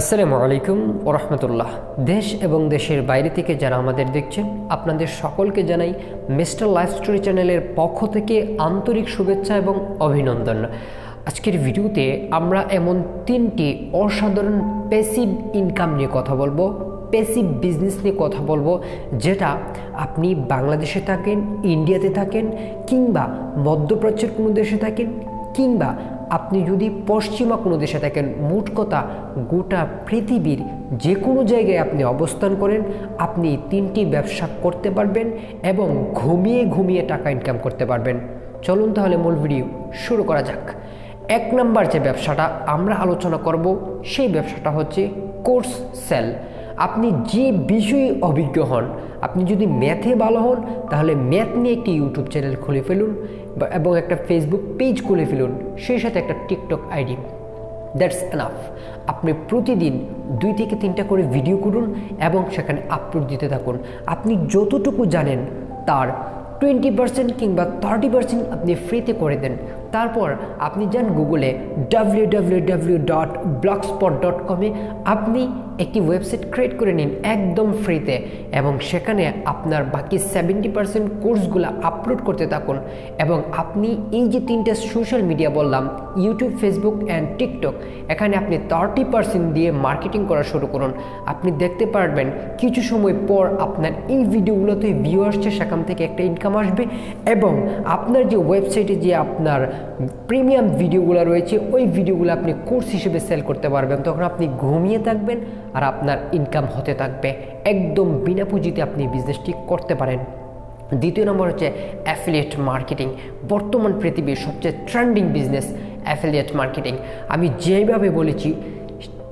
আসসালামু আলাইকুম ওরহমতুল্লাহ দেশ এবং দেশের বাইরে থেকে যারা আমাদের দেখছেন, আপনাদের সকলকে জানাই মিস্টার লাইফ স্টোরি চ্যানেলের পক্ষ থেকে আন্তরিক শুভেচ্ছা এবং অভিনন্দন। আজকের ভিডিওতে আমরা এমন তিনটি অসাধারণ প্যাসিভ ইনকাম নিয়ে কথা বলব প্যাসিভ বিজনেস নিয়ে কথা বলব, যেটা আপনি বাংলাদেশে থাকেন, ইন্ডিয়াতে থাকেন কিংবা মধ্যপ্রাচ্যের কোনো দেশে থাকেন কিংবা আপনি যদি পশ্চিমা কোনো দেশে থাকেন, মোট কথা গোটা পৃথিবীর যে কোনো জায়গায় আপনি অবস্থান করেন, আপনি তিনটি ব্যবসা করতে পারবেন এবং ঘুমিয়ে ঘুমিয়ে টাকা ইনকাম করতে পারবেন। চলুন তাহলে মূল ভিডিও শুরু করা যাক। এক নাম্বার যে ব্যবসাটা আমরা আলোচনা করব, সেই ব্যবসাটা হচ্ছে কোর্স সেল আপনি যে বিষয়ে অভিজ্ঞ হন, আপনি যদি ম্যাথে ভালো হন, তাহলে ম্যাথ নিয়ে একটি ইউটিউব চ্যানেল খুলে ফেলুন এবং একটা ফেসবুক পেজ খুলে ফেলুন, সেই সাথে একটা টিকটক আইডি দ্যাটস এনাফ আপনি প্রতিদিন দুই থেকে তিনটা করে ভিডিও করুন এবং সেখানে আপলোড দিতে থাকুন। আপনি যতটুকু জানেন, তার টোয়েন্টি পার্সেন্ট কিংবা থার্টি পার্সেন্ট আপনি ফ্রিতে করে দেন। তারপর আপনি যান গুগলে ডাব্লিউ ডাব্লিউ ডট ডট কমে আপনি একটি ওয়েবসাইট ক্রিয়েট করে নিন একদম ফ্রিতে এবং সেখানে আপনার বাকি সেভেন্টি পার্সেন্ট কোর্সগুলো আপলোড করতে থাকুন এবং আপনি এই যে তিনটা সোশ্যাল মিডিয়া বললাম ইউটিউব ফেসবুক অ্যান্ড টিকটক এখানে আপনি থার্টি পার্সেন্ট দিয়ে মার্কেটিং করা শুরু করুন। আপনি দেখতে পারবেন কিছু সময় পর আপনার এই ভিডিওগুলোতে ভিউ আসছে, সেখান থেকে একটা ইনকাম আসবে এবং আপনার যে ওয়েবসাইটে যে আপনার প্রিমিয়াম ভিডিওগুলো রয়েছে, ওই ভিডিওগুলো আপনি কোর্স হিসেবে সেল করতে পারবেন। তখন আপনি ঘুমিয়ে থাকবেন আর আপনার ইনকাম হতে থাকবে। একদম বিনা পুঁজিতে আপনি বিজনেসটি করতে পারেন। দ্বিতীয় নম্বর হচ্ছে অ্যাফিলিয়েট মার্কেটিং বর্তমান পৃথিবীর সবচেয়ে ট্রেন্ডিং বিজনেস অ্যাফিলিয়েট মার্কেটিং আমি যেভাবে বলেছি,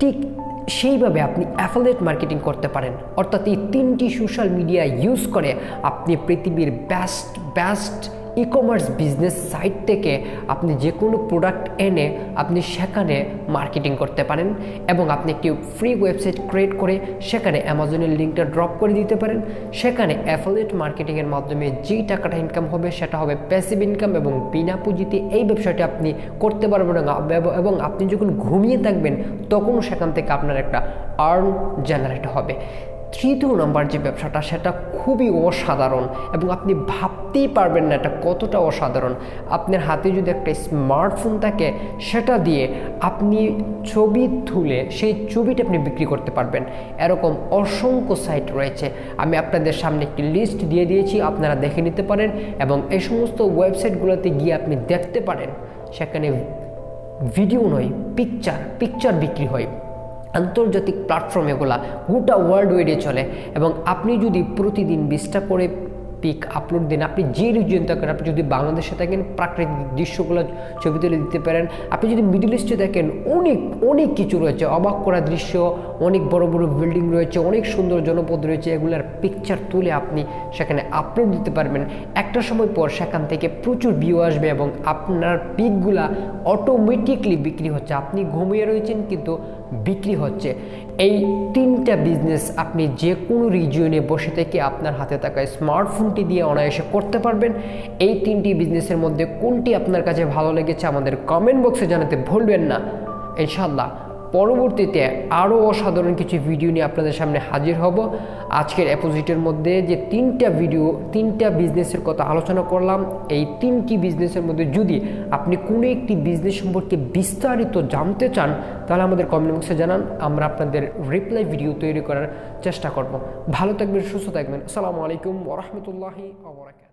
ঠিক সেইভাবে আপনি অ্যাফিলিয়েট মার্কেটিং করতে পারেন। অর্থাৎ এই তিনটি সোশ্যাল মিডিয়া ইউজ করে আপনি পৃথিবীর best best e commerce business site থেকে আপনি যে কোনো প্রোডাক্ট এনে আপনি সেখানে মার্কেটিং করতে পারেন এবং আপনি একটি ফ্রি ওয়েবসাইট ক্রিয়েট করে সেখানে অ্যামাজনের লিঙ্কটা ড্রপ করে দিতে পারেন। সেখানে অ্যাফিলিয়েট মার্কেটিংয়ের মাধ্যমে যেই টাকাটা ইনকাম হবে সেটা হবে প্যাসিভ ইনকাম এবং বিনা পুঁজিতে এই ব্যবসাটি আপনি করতে পারবেন এবং আপনি যখন ঘুমিয়ে থাকবেন তখনও সেখান থেকে আপনার একটা আর্ন জেনারেট হবে। তৃতীয় নম্বর যে ব্যবসাটা, সেটা খুবই অসাধারণ এবং আপনি ভাবতেই পারবেন না এটা কতটা অসাধারণ। আপনার হাতে যদি একটা স্মার্টফোন থাকে, সেটা দিয়ে আপনি ছবি তুলে সেই ছবিটা আপনি বিক্রি করতে পারবেন। এরকম অসংখ্য সাইট রয়েছে। আমি আপনাদের সামনে একটি লিস্ট দিয়ে দিয়েছি, আপনারা দেখে নিতে পারেন এবং এই সমস্ত ওয়েবসাইটগুলোতে গিয়ে আপনি দেখতে পারেন। সেখানে ভিডিও নয় পিকচার পিকচার বিক্রি হয়। আন্তর্জাতিক প্ল্যাটফর্ম এগুলা গোটা ওয়ার্ল্ড ওয়াইডে চলে। এবং আপনি যদি প্রতিদিন বিশটা করে পিক আপলোড দেন, আপনি যে রিজিয়ন থাকেন, আপনি যদি বাংলাদেশে থাকেন, প্রাকৃতিক দৃশ্যগুলো ছবি তুলে দিতে পারেন। আপনি যদি মিডল ইস্টে দেখেন অনেক অনেক কিছু রয়েছে। অবাক করা দৃশ্য, অনেক বড় বড় বিল্ডিং রয়েছে, অনেক সুন্দর জনপদ রয়েছে, এগুলার পিকচার তুলে আপনি সেখানে আপলোড দিতে পারবেন। একটা সময় পর সেখান থেকে প্রচুর ভিউ আসবে এবং আপনার পিকগুলা অটোমেটিকলি বিক্রি হচ্ছে। আপনি ঘুমিয়ে রয়েছেন, কিন্তু বিক্রি হচ্ছে। এই তিনটা বিজনেস আপনি যে কোনো রিজিয়নে বসে থেকে আপনার হাতে থাকা স্মার্টফোনটি দিয়ে অনায়াসে করতে পারবেন। এই তিনটি বিজনেসের মধ্যে কোনটি আপনার কাছে ভালো লেগেছে আমাদের কমেন্ট বক্সে জানাতে ভুলবেন না। ইনশাল্লাহ পরবর্তীতে আরও অসাধারণ কিছু ভিডিও নিয়ে আপনাদের সামনে হাজির হব। আজকের অ্যাপোজিটের মধ্যে যে তিনটা ভিডিও তিনটা বিজনেসের কথা আলোচনা করলাম, এই তিনটি বিজনেসের মধ্যে যদি আপনি কোনো একটি বিজনেস সম্পর্কে বিস্তারিত জানতে চান, তাহলে আমাদের কমেন্ট বক্সে জানান, আমরা আপনাদের রিপ্লাই ভিডিও তৈরি করার চেষ্টা করব। ভালো থাকবেন, সুস্থ থাকবেন। আসসালামু আলাইকুম ওরহমতুল্লাহি আবরাকাত